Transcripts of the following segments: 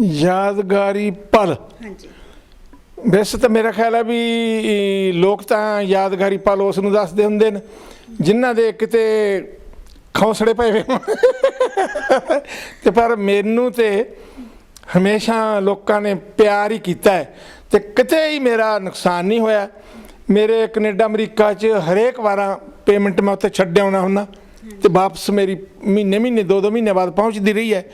ਯਾਦਗਾਰੀ ਪਲ। ਹਾਂਜੀ। ਵੈਸੇ ਤਾਂ ਮੇਰਾ ਖਿਆਲ ਹੈ ਵੀ ਲੋਕ ਤਾਂ ਯਾਦਗਾਰੀ ਪਲ ਉਸ ਨੂੰ ਦੱਸਦੇ ਹੁੰਦੇ ਨੇ ਜਿਨ੍ਹਾਂ ਦੇ ਕਿਤੇ ਖੌਸੜੇ ਪਏ ਹੋਏ। ਤੇ ਪਰ ਮੈਨੂੰ ਤੇ ਹਮੇਸ਼ਾ ਲੋਕਾਂ ਨੇ ਪਿਆਰ ਹੀ ਕੀਤਾ ਹੈ। ਤੇ ਕਿਤੇ ਹੀ ਮੇਰਾ ਨੁਕਸਾਨ ਨਹੀਂ ਹੋਇਆ। ਮੇਰੇ ਕੈਨੇਡਾ ਅਮਰੀਕਾ 'ਚ ਹਰੇਕ ਵਾਰਾਂ ਪੇਮੈਂਟ ਮੈਂ ਉੱਥੇ ਛੱਡ ਆਉਣਾ ਹੁੰਦਾ। ਤੇ ਵਾਪਸ ਮੇਰੀ ਮਹੀਨੇ ਮਹੀਨੇ, ਦੋ ਦੋ ਮਹੀਨੇ ਬਾਅਦ ਪਹੁੰਚਦੀ ਰਹੀ ਹੈ।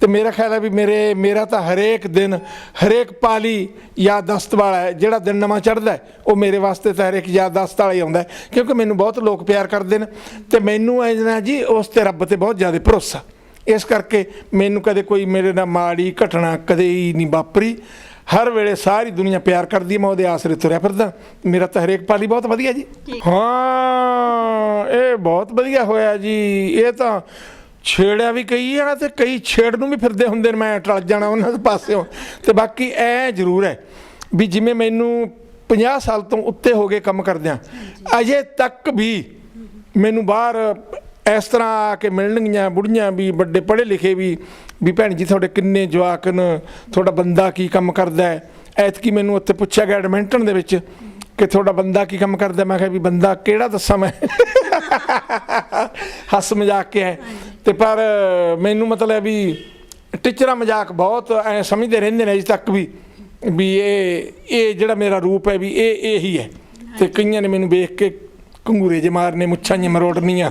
ਤੇ ਮੇਰਾ ਖਿਆਲ ਹੈ ਵੀ ਮੇਰੇ, ਮੇਰਾ ਤਾਂ ਹਰੇਕ ਦਿਨ, ਹਰੇਕ ਪਾਲੀ ਯਾਦਦਾਸ਼ਤ ਵਾਲਾ ਹੈ, ਜਿਹੜਾ ਦਿਨ ਨਵਾਂ ਚੜ੍ਹਦਾ ਉਹ ਮੇਰੇ ਵਾਸਤੇ ਤਾਂ ਹਰੇਕ ਯਾਦਦਾਸ਼ਤ ਵਾਲਾ ਹੀ ਆਉਂਦਾ ਕਿਉਂਕਿ ਮੈਨੂੰ ਬਹੁਤ ਲੋਕ ਪਿਆਰ ਕਰਦੇ ਨੇ ਤੇ ਮੈਨੂੰ ਐ ਨਾ ਜੀ, ਉਸ ਤੇ ਰੱਬ ਤੇ ਬਹੁਤ ਜ਼ਿਆਦਾ ਭਰੋਸਾ। ਇਸ ਕਰਕੇ ਮੈਨੂੰ ਕਦੇ ਕੋਈ ਮੇਰੇ ਨਾਲ ਮਾੜੀ ਘਟਨਾ ਕਦੇ ਹੀ ਨਹੀਂ ਵਾਪਰੀ। ਹਰ ਵੇਲੇ ਸਾਰੀ ਦੁਨੀਆ ਪਿਆਰ ਕਰਦੀ ਹੈ ਮੈਂ ਉਹਦੇ ਆਸਰੇ ਤੁਰਿਆ ਫਿਰਦਾ। ਮੇਰਾ ਤਾਂ ਹਰੇਕ ਪਾਲੀ ਬਹੁਤ ਵਧੀਆ ਜੀ। ਹਾਂ ਇਹ ਬਹੁਤ ਵਧੀਆ ਹੋਇਆ ਜੀ। ਇਹ ਤਾਂ ਛੇੜਿਆ ਵੀ ਕਈ ਆ ਤੇ ਕਈ ਛੇੜ ਨੂੰ ਵੀ ਫਿਰਦੇ ਹੁੰਦੇ ਨੇ ਮੈਂ ਟਲ ਜਾਣਾ ਉਹਨਾਂ ਦੇ ਪਾਸਿਓਂ। ਤੇ ਬਾਕੀ ਐ ਜ਼ਰੂਰ ਹੈ ਵੀ ਜਿਵੇਂ ਮੈਨੂੰ 50 ਸਾਲ ਤੋਂ ਉੱਤੇ ਹੋ ਗਏ ਕੰਮ ਕਰਦਿਆਂ ਅਜੇ ਤੱਕ ਵੀ ਮੈਨੂੰ ਬਾਹਰ ਇਸ ਤਰ੍ਹਾਂ ਆ ਕੇ ਮਿਲਣਗੀਆਂ ਬੁੜੀਆਂ ਵੀ, ਵੱਡੇ ਪੜ੍ਹੇ ਲਿਖੇ ਵੀ ਵੀ ਭੈਣ ਜੀ ਤੁਹਾਡੇ ਕਿੰਨੇ ਜਵਾਕ ਨੇ ਤੁਹਾਡਾ ਬੰਦਾ ਕੀ ਕੰਮ ਕਰਦਾ ਹੈ? ਐਤਕੀ ਮੈਨੂੰ ਉੱਥੇ ਪੁੱਛਿਆ ਗਿਆ ਐਡਮਿੰਟਨ ਦੇ ਵਿੱਚ ਕਿ ਤੁਹਾਡਾ ਬੰਦਾ ਕੀ ਕੰਮ ਕਰਦਾ ਮੈਂ ਕਿਹਾ ਵੀ ਬੰਦਾ ਕਿਹੜਾ ਦੱਸਾਂ ਮੈਂ? ਹੱਸ ਮਜ਼ਾਕ ਕੇ ਹੈ। ਤੇ ਪਰ ਮੈਨੂੰ ਮਤਲਬ ਵੀ ਟੀਚਰਾਂ ਮਜ਼ਾਕ ਬਹੁਤ ਐ ਸਮਝਦੇ ਰਹਿੰਦੇ ਨੇ ਅਜੇ ਤੱਕ ਵੀ ਵੀ ਇਹ ਇਹ ਜਿਹੜਾ ਮੇਰਾ ਰੂਪ ਹੈ ਵੀ ਇਹ, ਇਹੀ ਹੈ। ਤੇ ਕਈਆਂ ਨੇ ਮੈਨੂੰ ਵੇਖ ਕੇ ਕੰਗੂਰੇ ਜੇ ਮਾਰਨੇ ਮੁੱਛਾਂ ਜਿਹੀਆਂ ਮਰੋੜਨੀਆਂ।